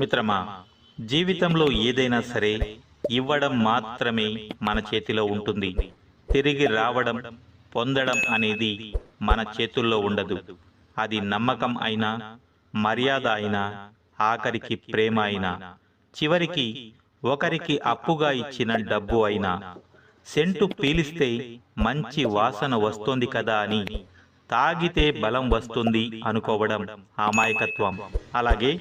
మిత్రమా జీవితంలో ఏదైనా సరే ఇవ్వడం మాత్రమే మన చేతిలో ఉంటుంది. తిరిగి రావడం పొందడం అనేది మన చేతుల్లో ఉండదు. అది నమ్మకం అయినా మర్యాద అయినా ఆఖరికి ప్రేమ అయినా చివరికి ఒకరికి అప్పుగా ఇచ్చిన డబ్బు అయినా. సెంటు పీలిస్తే మంచి వాసన వస్తుంది కదా అని తాగితే బలం వస్తుంది అనుకోవడం అమాయకత్వం. అలాగే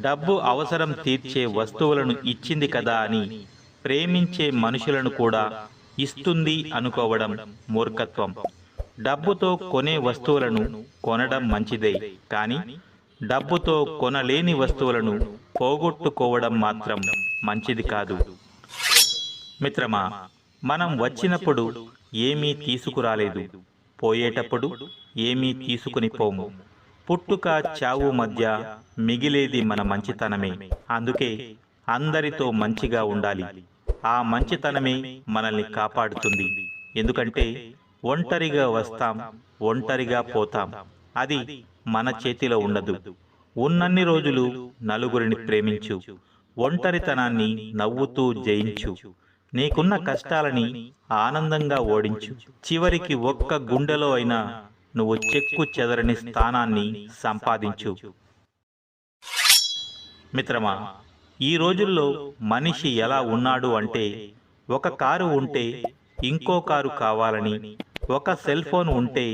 డబ్బు అవసరం తీర్చే వస్తువులను ఇచ్చింది కదా అని ప్రేమించే మనుషులను కూడా ఇస్తుంది అనుకోవడం మూర్ఖత్వం. డబ్బుతో కొనే వస్తువులను కొనడం మంచిదే కానీ డబ్బుతో కొనలేని వస్తువులను పోగొట్టుకోవడం మాత్రం మంచిది కాదు. మిత్రమా మనం వచ్చినప్పుడు ఏమీ తీసుకురాలేదు. పోయేటప్పుడు ఏమీ తీసుకుని పోము. పుట్టుక చావు మధ్య మిగిలేది మన మంచితనమే. అందుకే అందరితో మంచిగా ఉండాలి. ఆ మంచితనమే మనల్ని కాపాడుతుంది. ఎందుకంటే ఒంటరిగా వస్తాం ఒంటరిగా పోతాం. అది మన చేతిలో ఉండదు. ఉన్నన్ని రోజులు నలుగురిని ప్రేమించు ఒంటరితనాన్ని నవ్వుతూ జయించు. నీకున్న కష్టాలని ఆనందంగా ఓడించు. చివరికి ఒక్క గుండెలో అయినా నువ్వు చెక్కు చెదరని స్థానాన్ని సంపాదించు. మిత్రమా ఈ రోజుల్లో మనిషి ఎలా ఉన్నాడు అంటే ఒక కారు ఉంటే ఇంకో కారు కావాలని ఒక సెల్ ఫోన్ ఉంటే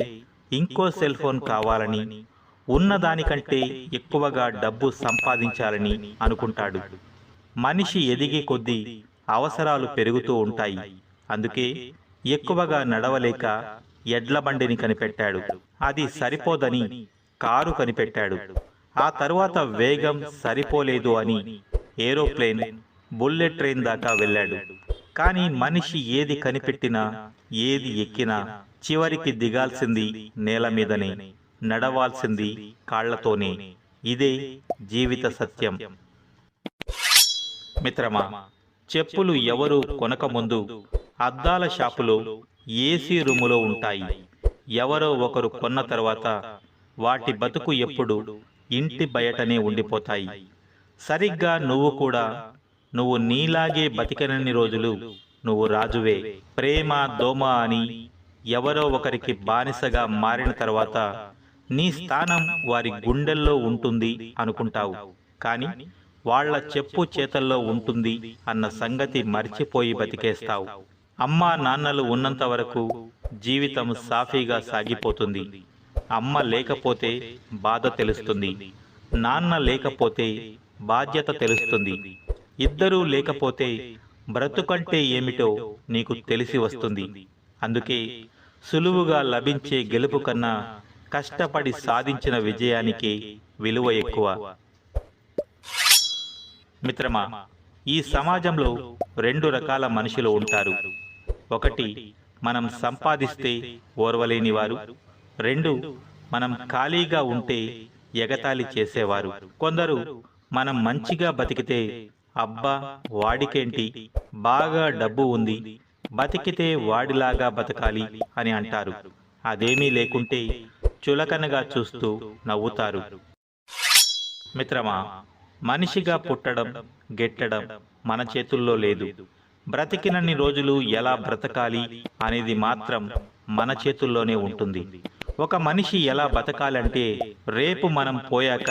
ఇంకో సెల్ ఫోన్ కావాలని ఉన్నదానికంటే ఎక్కువగా డబ్బు సంపాదించాలని అనుకుంటాడు. మనిషి ఎదిగే కొద్దీ అవసరాలు పెరుగుతూ ఉంటాయి. అందుకే ఎక్కువగా నడవలేక ఎడ్ల బండిని కనిపెట్టాడు. అది సరిపోదని కారు కనిపెట్టాడు. ఆ తరువాత వేగం సరిపోలేదు అని ఏరోప్లేన్ బుల్లెట్ ట్రైన్ దాకా వెళ్ళాడు. కానీ మనిషి ఏది కనిపెట్టినా ఏది ఎక్కినా చివరికి దిగాల్సింది నేల మీదనే నడవాల్సింది కాళ్ళతోనే ఇదే జీవిత సత్యం. మిత్రమా చెప్పులు ఎవరు కొనకముందు అద్దాల షాపులో ఏసీ రూములో ఉంటాయి. ఎవరో ఒకరు కొన్న తర్వాత వాటి బతుకు ఎప్పుడు ఇంటి బయటనే ఉండిపోతాయి. సరిగ్గా నువ్వు కూడా నువ్వు నీలాగే బతికనన్ని రోజులు నువ్వు రాజువే. ప్రేమ దోమ అని ఎవరో ఒకరికి బానిసగా మారిన తర్వాత నీ స్థానం వారి గుండెల్లో ఉంటుంది అనుకుంటావు. కానీ వాళ్ళ చెప్పు చేతల్లో ఉంటుంది అన్న సంగతి మర్చిపోయి బతికేస్తావు. అమ్మా నాన్నలు ఉన్నంత వరకు జీవితం సాఫీగా సాగిపోతుంది. అమ్మ లేకపోతే బాధ తెలుస్తుంది. నాన్న లేకపోతే బాధ్యత తెలుస్తుంది. ఇద్దరూ లేకపోతే బ్రతుకంటే ఏమిటో నీకు తెలిసి వస్తుంది. అందుకే సులువుగా లభించే గెలుపు కన్నా కష్టపడి సాధించిన విజయానికి విలువ ఎక్కువ. మిత్రమా ఈ సమాజంలో రెండు రకాల మనుషులు ఉంటారు. ఒకటి మనం సంపాదిస్తే ఓర్వలేని వారు రెండు మనం ఖాళీగా ఉంటే ఎగతాళి చేసేవారు. కొందరు మనం మంచిగా బతికితే అబ్బా వాడికేంటి? బాగా డబ్బు ఉంది బతికితే వాడిలాగా బతకాలి అని అంటారు. అదేమీ లేకుంటే చులకనగా చూస్తూ నవ్వుతారు. మిత్రమా మనిషిగా పుట్టడం గెట్టడం మన చేతుల్లో లేదు. బ్రతికినన్ని రోజులు ఎలా బ్రతకాలి అనేది మాత్రం మన చేతుల్లోనే ఉంటుంది. ఒక మనిషి ఎలా బతకాలంటే రేపు మనం పోయాక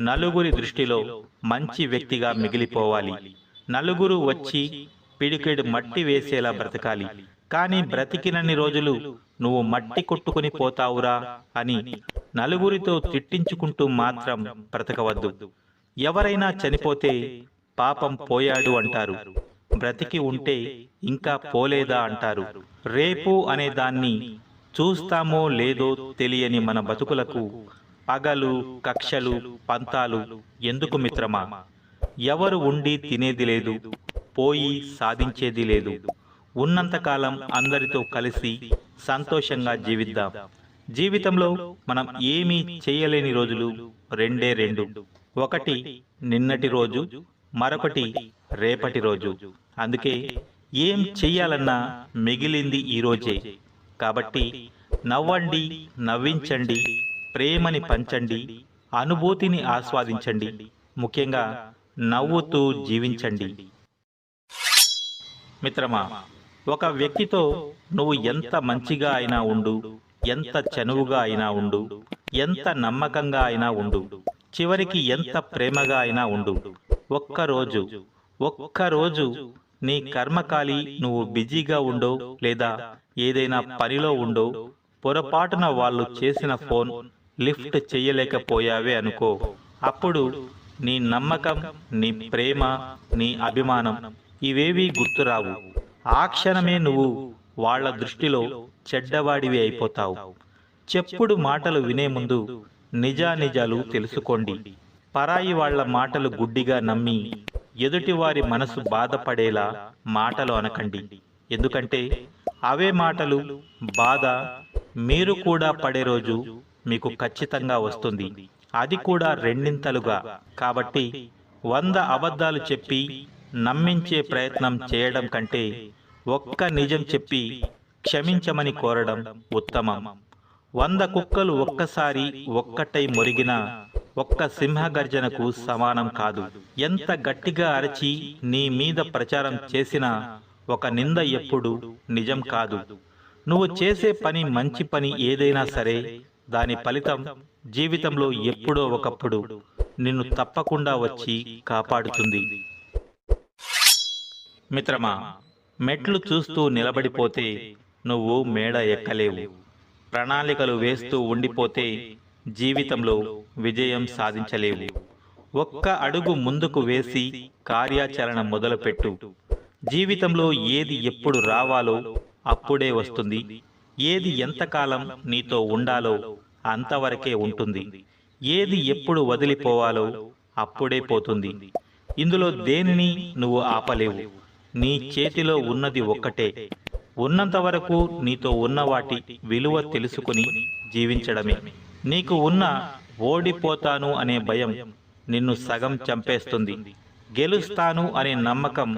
నలుగురి దృష్టిలో మంచి వ్యక్తిగా మిగిలిపోవాలి. నలుగురు వచ్చి పిడికెడు మట్టి వేసేలా బ్రతకాలి. కానీ బ్రతికినన్ని రోజులు నువ్వు మట్టి కొట్టుకుని పోతావురా అని నలుగురితో తిట్టించుకుంటూ మాత్రం బ్రతకవద్దు. ఎవరైనా చనిపోతే పాపం పోయాడు అంటారు. బ్రతికి ఉంటే ఇంకా పోలేదా అంటారు. రేపు అనే దాన్ని చూస్తామో లేదో తెలియని మన బతుకులకు పగలు కక్షలు పంతాలు ఎందుకు మిత్రమా? ఎవరు ఉండి తినేది లేదు పోయి సాధించేది లేదు. ఉన్నంతకాలం అందరితో కలిసి సంతోషంగా జీవిద్దాం. జీవితంలో మనం ఏమీ చేయలేని రోజులు రెండే రెండు ఒకటి నిన్నటి రోజు మరొకటి రేపటి రోజు. అందుకే ఏం చెయ్యాలన్నా మిగిలింది ఈ రోజే. కాబట్టి నవ్వండి నవ్వించండి ప్రేమని పంచండి అనుభూతిని ఆస్వాదించండి. ముఖ్యంగా నవ్వుతూ జీవించండి. మిత్రమా ఒక వ్యక్తితో నువ్వు ఎంత మంచిగా అయినా ఉండు ఎంత చనువుగా అయినా ఉండు ఎంత నమ్మకంగా అయినా ఉండు చివరికి ఎంత ప్రేమగా అయినా ఉండు. ఒక్కరోజు ఒక్కరోజు నీ కర్మకాలి నువ్వు బిజీగా ఉండో లేదా ఏదైనా పనిలో ఉండో పొరపాటున వాళ్ళు చేసిన ఫోన్ లిఫ్ట్ చెయ్యలేకపోయావే అనుకో. అప్పుడు నీ నమ్మకం నీ ప్రేమ నీ అభిమానం ఇవేవీ గుర్తురావు. ఆ క్షణమే నువ్వు వాళ్ళ దృష్టిలో చెడ్డవాడివి అయిపోతావు. చెప్పుడు మాటలు వినే ముందు నిజానిజాలు తెలుసుకోండి. పరాయి వాళ్ళ మాటలు గుడ్డిగా నమ్మి ఎదుటివారి మనసు బాధపడేలా మాటలు అనకండి. ఎందుకంటే అవే మాటలు బాధ మీరు కూడా పడే రోజు మీకు ఖచ్చితంగా వస్తుంది. అది కూడా రెండింతలుగా. కాబట్టి వంద అబద్ధాలు చెప్పి నమ్మించే ప్రయత్నం చేయడం కంటే ఒక్క నిజం చెప్పి క్షమించమని కోరడం ఉత్తమం. వంద కుక్కలు ఒక్కసారి ఒక్కటై మొరిగిన ఒక్క సింహగర్జనకు సమానం కాదు. ఎంత గట్టిగా అరచి నీ మీద ప్రచారం చేసినా ఒక నింద ఎప్పుడు నిజం కాదు. నువ్వు చేసే పని మంచి పని ఏదైనా సరే దాని ఫలితం జీవితంలో ఎప్పుడో ఒకప్పుడు నిన్ను తప్పకుండా వచ్చి కాపాడుతుంది. మిత్రమా మెట్లు చూస్తూ నిలబడిపోతే నువ్వు మేడ ఎక్కలేవు. ప్రణాళికలు వేస్తూ ఉండిపోతే జీవితంలో విజయం సాధించలేవు. ఒక్క అడుగు ముందుకు వేసి కార్యాచరణ మొదలుపెట్టు. జీవితంలో ఏది ఎప్పుడు రావాలో అప్పుడే వస్తుంది. ఏది ఎంతకాలం నీతో ఉండాలో అంతవరకే ఉంటుంది. ఏది ఎప్పుడు వదిలిపోవాలో అప్పుడే పోతుంది. ఇందులో దేనిని నువ్వు ఆపలేవు. నీ చేతిలో ఉన్నది ఒక్కటే. ఉన్నంత వరకు నీతో ఉన్న వాటి విలువ తెలుసుకుని జీవించడమే. నీకు ఉన్న ఓడిపోతాను అనే భయం నిన్ను సగం చంపేస్తుంది. గెలుస్తాను అనే నమ్మకం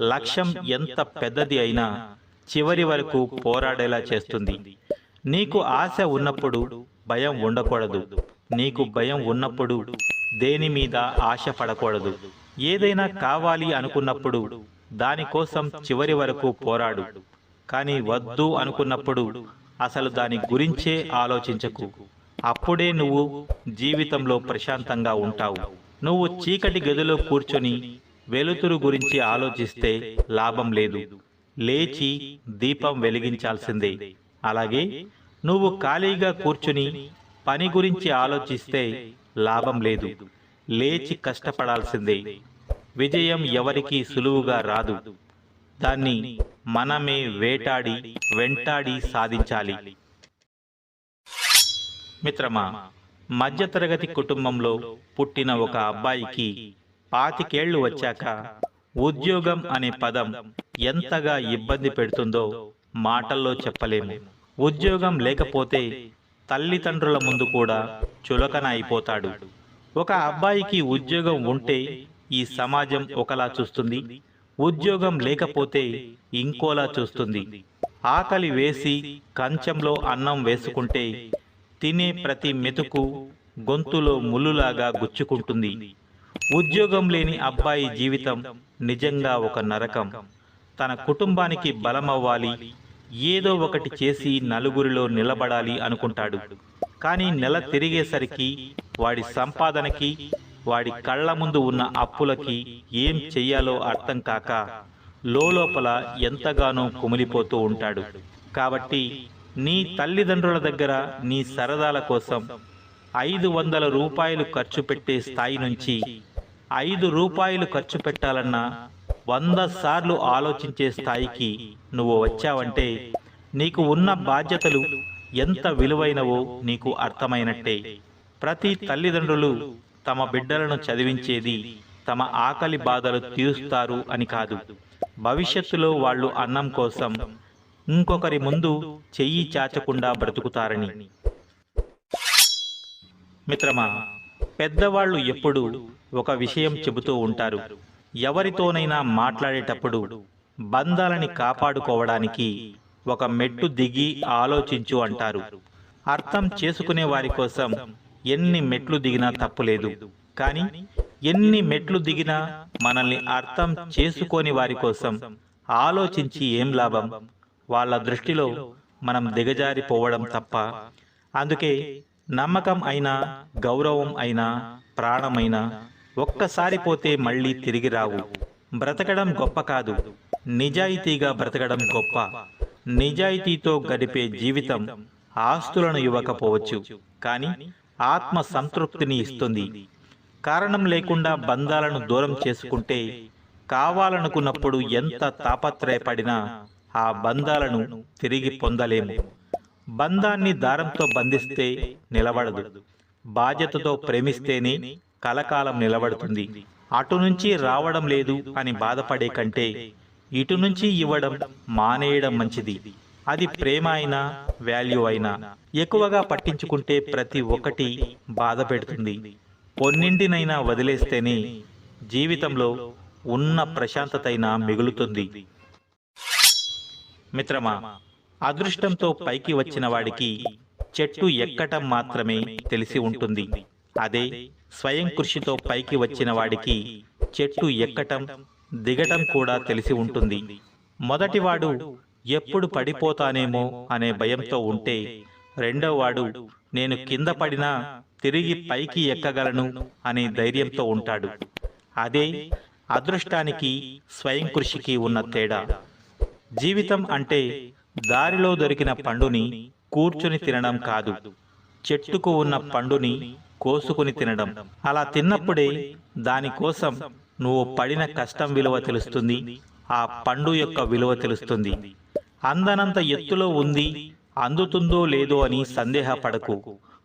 లక్ష్యం ఎంత పెద్దది అయినా చివరి వరకు పోరాడేలా చేస్తుంది. నీకు ఆశ ఉన్నప్పుడు భయం ఉండకూడదు. నీకు భయం ఉన్నప్పుడు దేని మీద ఆశ పడకూడదు. ఏదైనా కావాలి అనుకున్నప్పుడు దానికోసం చివరి వరకు పోరాడు. కానీ వద్దు అనుకున్నప్పుడు అసలు దాని గురించే ఆలోచించకు. అప్పుడే నువ్వు జీవితంలో ప్రశాంతంగా ఉంటావు. నువ్వు చీకటి గదిలో కూర్చొని వెలుతురు గురించి ఆలోచిస్తే లాభం లేదు. లేచి దీపం వెలిగించాల్సిందే. అలాగే నువ్వు ఖాళీగా కూర్చుని పని గురించి ఆలోచిస్తే లాభం లేదు. లేచి కష్టపడాల్సిందే. విజయం ఎవరికీ సులువుగా రాదు. దాన్ని మనమే వేటాడి వెంటాడి సాధించాలి. మిత్రమా మధ్యతరగతి కుటుంబంలో పుట్టిన ఒక అబ్బాయికి పాతికేళ్ళు వచ్చాక ఉద్యోగం అనే పదం ఎంతగా ఇబ్బంది పెడుతుందో మాటల్లో చెప్పలేము. ఉద్యోగం లేకపోతే తల్లిదండ్రుల ముందు కూడా చులకన అయిపోతాడు. ఒక అబ్బాయికి ఉద్యోగం ఉంటే ఈ సమాజం ఒకలా చూస్తుంది ఉద్యోగం లేకపోతే ఇంకోలా చూస్తుంది. ఆకలి వేసి కంచంలో అన్నం వేసుకుంటే తినే ప్రతి మెతుకు గొంతులో ముల్లులాగా గుచ్చుకుంటుంది. ఉద్యోగం లేని అబ్బాయి జీవితం నిజంగా ఒక నరకం. తన కుటుంబానికి బలమవ్వాలి ఏదో ఒకటి చేసి నలుగురిలో నిలబడాలి అనుకుంటాడు. కానీ నెల తిరిగేసరికి వాడి సంపాదనకి వాడి కళ్ళ ముందు ఉన్న అప్పులకి ఏం చెయ్యాలో అర్థం కాక లోపల ఎంతగానో కుమిలిపోతూ ఉంటాడు. కాబట్టి నీ తల్లిదండ్రుల దగ్గర నీ సరదాల కోసం ఐదు వందల రూపాయలు ఖర్చు పెట్టే స్థాయి నుంచి ఐదు రూపాయలు ఖర్చు పెట్టాలన్నా వంద సార్లు ఆలోచించే స్థాయికి నువ్వు వచ్చావంటే నీకు ఉన్న బాధ్యతలు ఎంత విలువైనవో నీకు అర్థమైనట్టే. ప్రతి తల్లిదండ్రులు తమ బిడ్డలను చదివించేది తమ ఆకలి బాధలు తీరుస్తారు అని కాదు. భవిష్యత్తులో వాళ్ళు అన్నం కోసం ఇంకొకరి ముందు చెయ్యి చాచకుండా బ్రతుకుతారని. మిత్రమా పెద్దవాళ్ళు ఎప్పుడు ఒక విషయం చెబుతూ ఉంటారు. ఎవరితోనైనా మాట్లాడేటప్పుడు బంధాలని కాపాడుకోవడానికి ఒక మెట్టు దిగి ఆలోచించు అంటారు. అర్థం చేసుకునే వారి కోసం ఎన్ని మెట్లు దిగినా తప్పులేదు. కానీ ఎన్ని మెట్లు దిగినా మనల్ని అర్థం చేసుకోని వారి కోసం ఆలోచించి ఏం లాభం? వాళ్ళ దృష్టిలో మనం దిగజారిపోవడం తప్ప అందుకే నమ్మకం అయినా గౌరవం అయినా ప్రాణమైనా ఒక్కసారి పోతే మళ్ళీ తిరిగి రావు. బ్రతకడం గొప్ప కాదు. నిజాయితీగా బ్రతకడం గొప్ప. నిజాయితీతో గడిపే జీవితం ఆస్తులను ఇవ్వకపోవచ్చు. కానీ ఆత్మ సంతృప్తిని ఇస్తుంది. కారణం లేకుండా బంధాలను దూరం చేసుకుంటే కావాలనుకున్నప్పుడు ఎంత తాపత్రయపడినా ఆ బంధాలను తిరిగి పొందలేము. బంధాన్ని దారంతో బంధిస్తే నిలబడదు. బాధ్యతతో ప్రేమిస్తేనే కలకాలం నిలబడుతుంది. అటు నుంచి రావడం లేదు అని బాధపడే కంటే ఇటు నుంచి ఇవ్వడం మానేయడం మంచిది. అది ప్రేమ అయినా వాల్యూ అయినా ఎక్కువగా పట్టించుకుంటే ప్రతి ఒక్కటి బాధ పెడుతుంది. పొన్నింటినైనా వదిలేస్తేనే జీవితంలో ఉన్న ప్రశాంతతైనా మిగులుతుంది. మిత్రమా అదృష్టంతో పైకి వచ్చిన వాడికి చెట్టు ఎక్కటం మాత్రమే తెలిసి ఉంటుంది. అదే స్వయం కృషితో పైకి వచ్చిన వాడికి చెట్టు ఎక్కటం దిగటం కూడా తెలిసి ఉంటుంది. మొదటివాడు ఎప్పుడు పడిపోతానేమో అనే భయంతో ఉంటే రెండోవాడు నేను కింద పడినా తిరిగి పైకి ఎక్కగలను అనే ధైర్యంతో ఉంటాడు. అదే అదృష్టానికి స్వయం కృషికి ఉన్న తేడా. జీవితం అంటే దారిలో దొరికిన పండుని కూర్చుని తినడం కాదు. చెట్టుకు ఉన్న పండుని కోసుకుని తినడం. అలా తిన్నప్పుడే దానికోసం నువ్వు పడిన కష్టం విలువ తెలుస్తుంది. ఆ పండు యొక్క విలువ తెలుస్తుంది. అందనంత ఎత్తులో ఉంది అందుతుందో లేదో అని సందేహపడకు.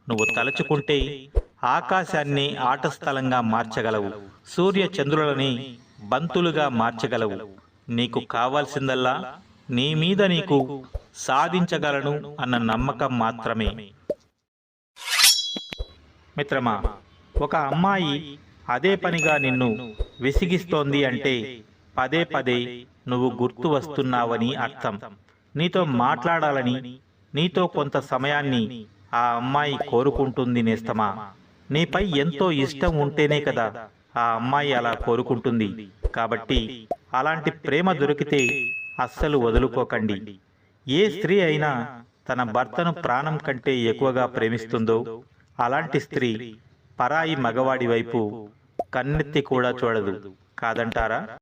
నువ్వు తలుచుకుంటే ఆకాశాన్ని ఆటస్థలంగా మార్చగలవు. సూర్య చంద్రులని బంతులుగా మార్చగలవు. నీకు కావాల్సిందల్లా నీ మీద నీకు సాధించగలను అన్న నమ్మకం మాత్రమే. మిత్రమా ఒక అమ్మాయి అదే పనిగా నిన్ను విసిగిస్తోంది అంటే పదే పదే నువ్వు గుర్తు వస్తున్నావని అర్థం. నీతో మాట్లాడాలని నీతో కొంత సమయాన్ని ఆ అమ్మాయి కోరుకుంటుంది నేస్తమా? నీపై ఎంతో ఇష్టం ఉంటేనే కదా ఆ అమ్మాయి అలా కోరుకుంటుంది. కాబట్టి అలాంటి ప్రేమ దొరికితే అస్సలు వదులుకోకండి. ఏ స్త్రీ అయినా తన భర్తను ప్రాణం కంటే ఎక్కువగా ప్రేమిస్తుందో అలాంటి స్త్రీ పరాయి మగవాడి వైపు కన్నెత్తి కూడా చూడదు. కాదంటారా?